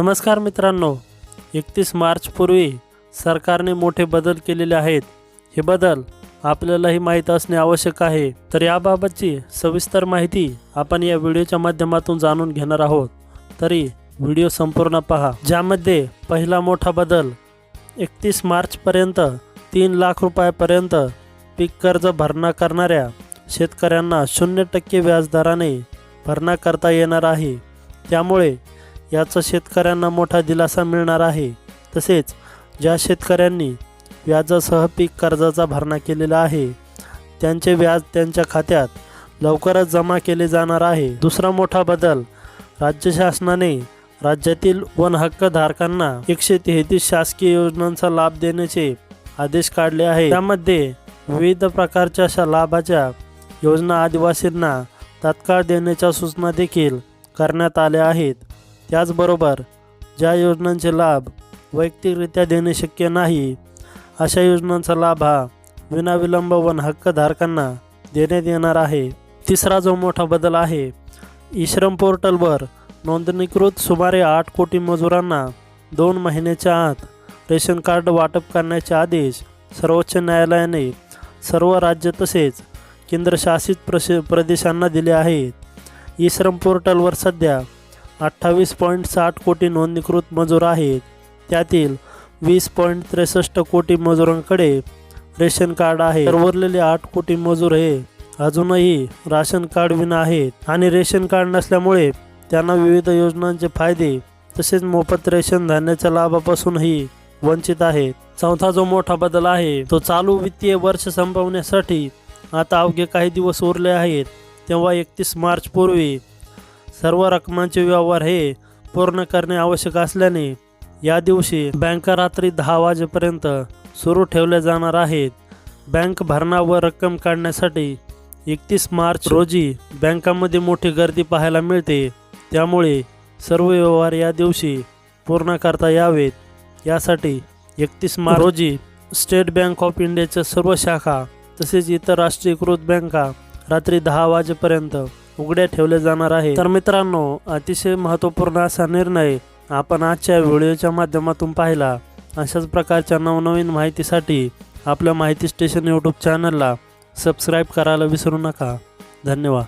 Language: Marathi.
नमस्कार मित्रांनो एकतीस मार्चपूर्वी सरकारने मोठे बदल केलेले आहेत. हे बदल आपल्यालाही माहीत असणे आवश्यक आहे. तर याबाबतची सविस्तर माहिती आपण या व्हिडिओच्या माध्यमातून जाणून घेणार आहोत. तरी व्हिडिओ संपूर्ण पहा. ज्यामध्ये पहिला मोठा बदल एकतीस मार्चपर्यंत तीन लाख रुपयापर्यंत पीक कर्ज भरणा करणाऱ्या शेतकऱ्यांना शून्य टक्के व्याजदराने भरणा करता येणार आहे. त्यामुळे याचा शेतकऱ्यांना मोठा दिलासा मिळणार आहे. तसेच ज्या शेतकऱ्यांनी व्याजासह पीक कर्जाचा भरणा केलेला आहे त्यांचे व्याज त्यांच्या खात्यात लवकरच जमा केले जाणार आहे. दुसरा मोठा बदल राज्य शासनाने राज्यातील वन हक्कधारकांना एकशे तेहतीस शासकीय योजनांचा लाभ देण्याचे आदेश काढले आहे त्यामध्ये विविध प्रकारच्या अशा लाभाच्या योजना आदिवासींना तात्काळ देण्याच्या सूचना देखील करण्यात आल्या आहेत. त्याचबरोबर ज्या योजनांचे लाभ वैयक्तिकरित्या देणे शक्य नाही अशा योजनांचा लाभ हा विनाविलंब वन हक्कधारकांना देण्यात येणार आहे. तिसरा जो मोठा बदल आहे इश्रम पोर्टलवर नोंदणीकृत सुमारे आठ कोटी मजुरांना दोन महिन्याच्या आत रेशन कार्ड वाटप करण्याचे आदेश सर्वोच्च न्यायालयाने सर्व राज्य तसेच केंद्रशासित प्रश प्रदेशांना दिले आहेत. ई श्रम पोर्टलवर सध्या अठ्ठावीस पॉईंट साठ कोटी नोंदणीकृत मजूर आहेत. त्यातील वीस पॉईंट त्रेसष्ट कोटी मजुरांकडे रेशन कार्ड आहे. तर उरलेले आठ कोटी मजूर हे अजूनही राशन कार्ड विना आहेत आणि रेशन कार्ड नसल्यामुळे त्यांना विविध योजनांचे फायदे तसेच मोफत रेशन धान्याच्या लाभापासूनही वंचित आहेत. चौथा जो मोठा बदल आहे तो चालू वित्तीय वर्ष संपवण्यासाठी आता अवघे काही दिवस उरले आहेत. तेव्हा एकतीस मार्च पूर्वी सर्व रकमांचे व्यवहार हे पूर्ण करणे आवश्यक असल्याने या दिवशी बँका रात्री दहा वाजेपर्यंत सुरू ठेवल्या जाणार आहेत. बँक भरणा व रक्कम काढण्यासाठी एकतीस मार्च रोजी बँकांमध्ये मोठी गर्दी पाहायला मिळते. त्यामुळे सर्व व्यवहार या दिवशी पूर्ण करता यावेत. यासाठी एकतीस मार्च रोजी स्टेट बँक ऑफ इंडियाच्या सर्व शाखा तसेच इतर राष्ट्रीयकृत बँका रात्री दहा वाजेपर्यंत उघड्या ठेवल्या जाणार आहे. तर मित्रांनो अतिशय महत्त्वपूर्ण असा निर्णय आपण आजच्या व्हिडिओच्या माध्यमातून पाहिला. अशाच प्रकारच्या नवनवीन माहितीसाठी आपल्या माहिती स्टेशन यूट्यूब चॅनलला सबस्क्राईब करायला विसरू नका. धन्यवाद.